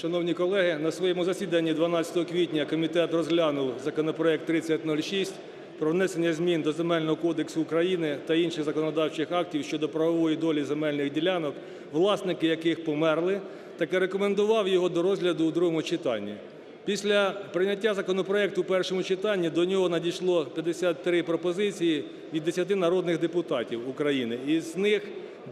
Шановні колеги, на своєму засіданні 12 квітня комітет розглянув законопроект 3006 про внесення змін до Земельного кодексу України та інших законодавчих актів щодо правової долі земельних ділянок, власники яких померли, та рекомендував його до розгляду у другому читанні. Після прийняття законопроекту у першому читанні до нього надійшло 53 пропозиції від 10 народних депутатів України. Із них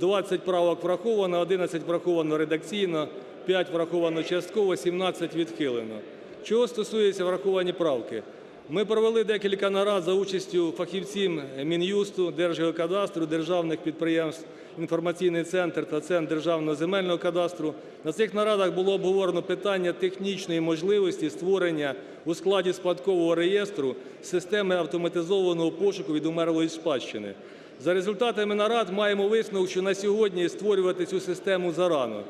20 правок враховано, 11 враховано редакційно, 5 враховано частково, 17 відхилено. Чого стосується враховані правки? Ми провели декілька нарад за участю фахівців Мін'юсту, Держгеокадастру, державних підприємств «Інформаційний центр» та Центр державного земельного кадастру. На цих нарадах було обговорено питання технічної можливості створення у складі спадкового реєстру системи автоматизованого пошуку від умерлої спадщини. За результатами нарад маємо висновок, що на сьогодні створювати цю систему зарано.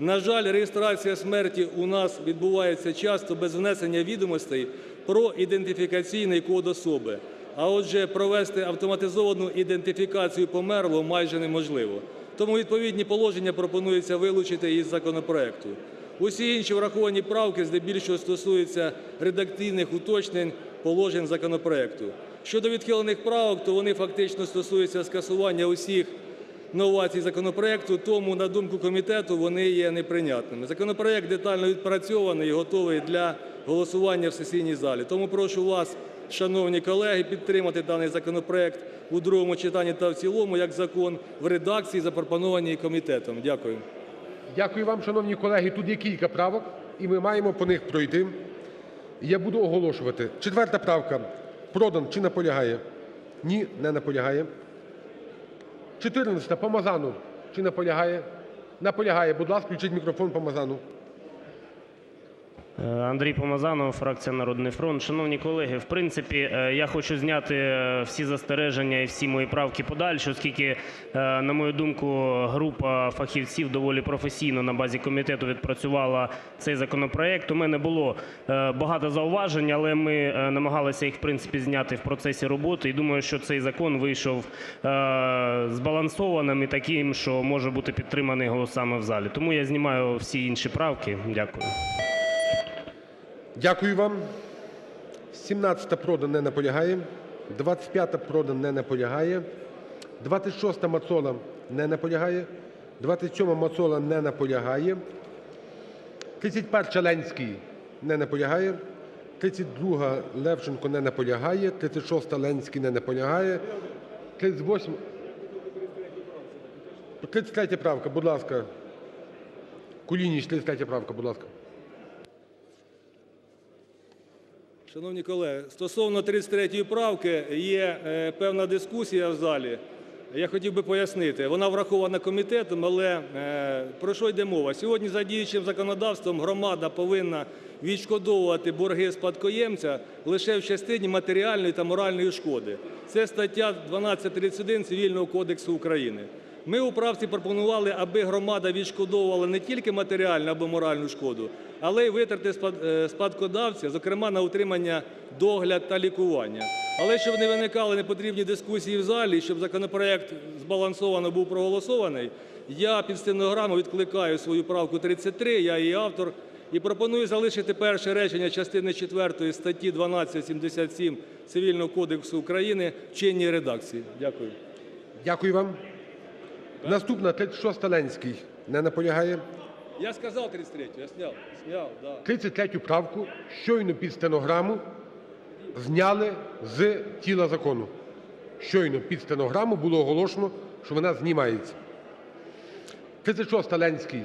На жаль, реєстрація смерті у нас відбувається часто без внесення відомостей про ідентифікаційний код особи. А отже, провести автоматизовану ідентифікацію померлого майже неможливо. Тому відповідні положення пропонується вилучити із законопроекту. Усі інші враховані правки здебільшого стосуються редакційних уточнень положень законопроекту. Щодо відхилених правок, то вони фактично стосуються скасування усіх новацій законопроекту, тому, на думку комітету, вони є неприйнятними. Законопроект детально відпрацьований і готовий для голосування в сесійній залі. Тому прошу вас, шановні колеги, підтримати даний законопроект у другому читанні та в цілому як закон в редакції, запропонованій комітетом. Дякую. Дякую вам, шановні колеги. Тут є кілька правок, і ми маємо по них пройти. Я буду оголошувати. Четверта правка. Продан чи наполягає? Ні, не наполягає. 14-та. Помазанов. Чи наполягає? Наполягає. Будь ласка, включіть мікрофон Помазану. Е, Андрій Помазанов, фракція "Народний фронт". Шановні колеги, в принципі, е, я хочу зняти е, всі застереження і всі мої правки подальше, оскільки, на мою думку, група фахівців доволі професійно на базі комітету відпрацювала цей законопроект. У мене було багато зауважень, але ми намагалися їх, в принципі, зняти в процесі роботи. І думаю, що цей закон вийшов збалансованим і таким, що може бути підтриманий голосами в залі. Тому я знімаю всі інші правки. Дякую. Дякую вам. 17-та продан не наполягає. 25-та продан не наполягає. 26-та Мацола не наполягає. 27-ма Мацола не наполягає. 31-а Ленський не наполягає. 32-га Левченко не наполягає. 36-та Ленський не наполягає. 38 33 правка, будь ласка. Кулініч, 33 правка, будь ласка. Шановні колеги, стосовно 33 правки є е, певна дискусія в залі. Я хотів би пояснити. Вона врахована комітетом, але е, про що йде мова? Сьогодні за діючим законодавством громада повинна відшкодовувати борги спадкоємця лише в частині матеріальної та моральної шкоди. Це стаття 1231 Цивільного кодексу України. Ми у правці пропонували, аби громада відшкодовувала не тільки матеріальну або моральну шкоду, але й витрати е, спадкодавця, зокрема на утримання, догляд та лікування. Але щоб не виникали непотрібні дискусії в залі, щоб законопроект збалансовано був проголосований, я під стенограму відкликаю свою правку 33, я її автор, і пропоную залишити перше речення частини 4 статті 1277 Цивільного кодексу України в чинній редакції. Дякую. Дякую вам. Наступна 36 Ленський не наполягає. Я сказав 33, я сняв. Сняв, да. 33 правку щойно під стенограму зняли з тіла закону. Щойно під стенограму було оголошено, що вона знімається. 36 Ленський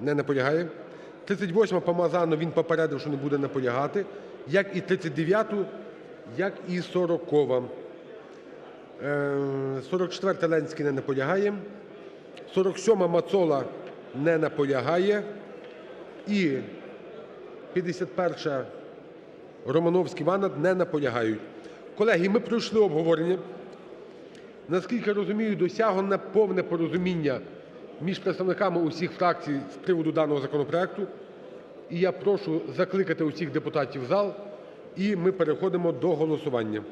не наполягає. 38 Помазанов, він попередив, що не буде наполягати. Як і 39-ту, як і 40-ва. Е, 44 Ленський не наполягає. 47 Мацола не наполягає. І 51 Романовський Івана не наполягають. Колеги, ми пройшли обговорення. Наскільки розумію, досягнено повне порозуміння між представниками усіх фракцій з приводу даного законопроекту. І я прошу закликати усіх депутатів в зал, і ми переходимо до голосування.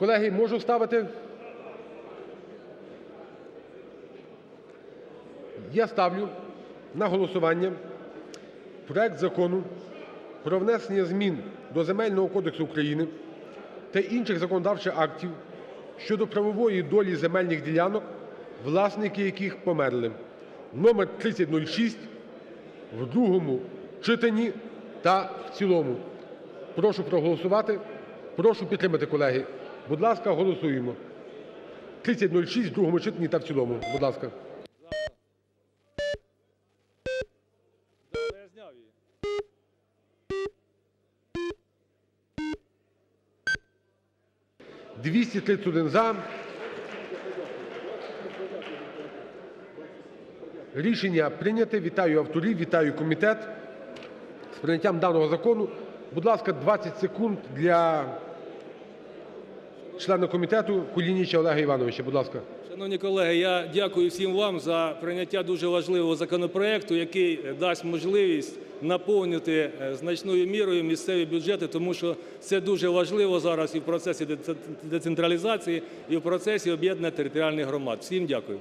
Колеги, можу ставити? Я ставлю на голосування проект Закону про внесення змін до Земельного кодексу України та інших законодавчих актів щодо правової долі земельних ділянок, власники яких померли (номер 3006) в другому читанні та в цілому. Прошу проголосувати, прошу підтримати, колеги. Будь ласка, голосуємо. 3006 в другому читанні та в цілому. Будь ласка. Зняв її. – 231 за. Рішення прийняте. Вітаю авторів, вітаю комітет з прийняттям даного закону. Будь ласка, 20 секунд для члена комітету Кулініча Олега Івановича. Будь ласка. Шановні колеги, я дякую всім вам за прийняття дуже важливого законопроекту, який дасть можливість наповнити е, значною мірою місцеві бюджети, тому що це дуже важливо зараз і в процесі децентралізації, і в процесі об'єднання територіальних громад. Всім дякую.